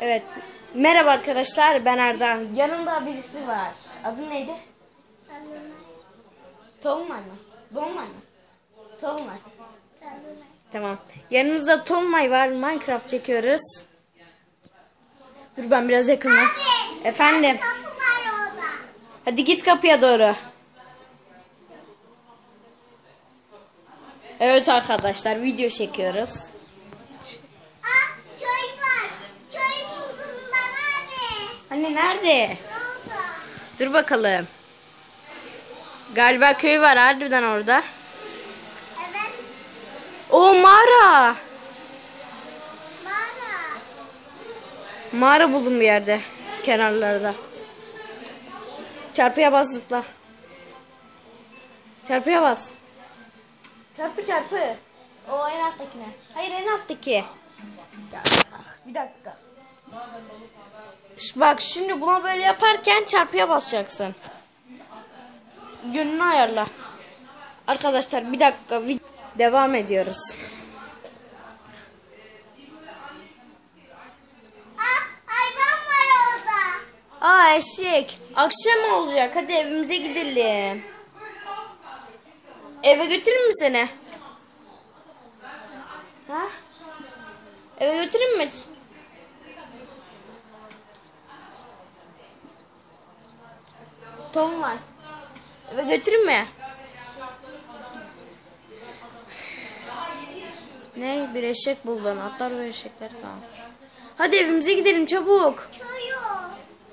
Evet. Merhaba arkadaşlar ben Arda. Yanımda birisi var. Adı neydi? Tolunay mı? Dolunay mı? Tolunay. Tamam. Yanımızda Tolunay var. Minecraft çekiyoruz. Dur ben biraz yakınım. Efendim. Hadi git kapıya doğru. Evet arkadaşlar video çekiyoruz. Aa köy var. Köy buldum ben abi. Hani nerede? Dur bakalım. Galiba köy var harbiden orada. Evet. O mağara. Mağara. Mağara buldum bir yerde. Kenarlarda. Çarpıya bas zıpla. Çarpıya bas. Çarpı çarpı. O en alttakine. Hayır en alttaki. Bir dakika. Bak şimdi buna böyle yaparken çarpıya basacaksın. Yönünü ayarla. Arkadaşlar bir dakika devam ediyoruz. Aa eşek. Akşam olacak. Hadi evimize gidelim. Eve götürün mü seni? Ha? Eve götürün mü? Tom var. Eve götürün mü? Ne? Bir eşek buldum. Atlar ve eşekler tamam. Hadi evimize gidelim çabuk. Köy.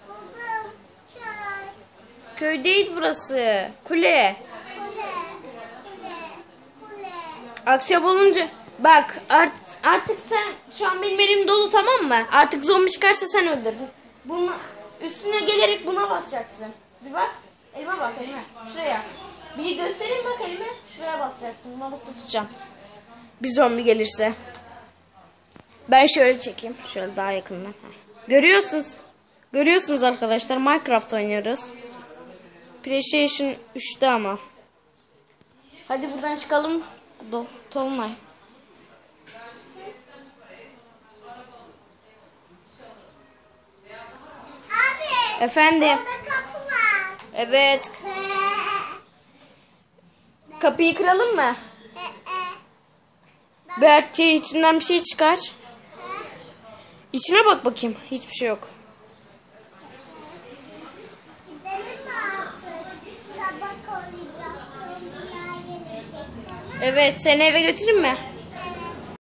Buldum. Köy. Köy değil burası. Kule. Kule. Kule. Kule. Akşam olunca bak art, artık sen şu an benim elim dolu tamam mı? Artık zombi çıkarsa sen öldür. Bunu üstüne gelerek buna basacaksın. Bir bak. Elime bak elime. Şuraya. Bir göstereyim bak elime. Şuraya basacaksın. Buna basıp tutacağım. Bir zombi gelirse. Ben şöyle çekeyim. Şöyle daha yakından. Görüyorsunuz. Görüyorsunuz arkadaşlar Minecraft oynuyoruz. PlayStation 3'te ama. Hadi buradan çıkalım. Do Tolunay. Efendim. Evet. Kapıyı kıralım mı? Belki içinden bir şey çıkar. İçine bak bakayım. Hiçbir şey yok. Evet seni eve götüreyim mi?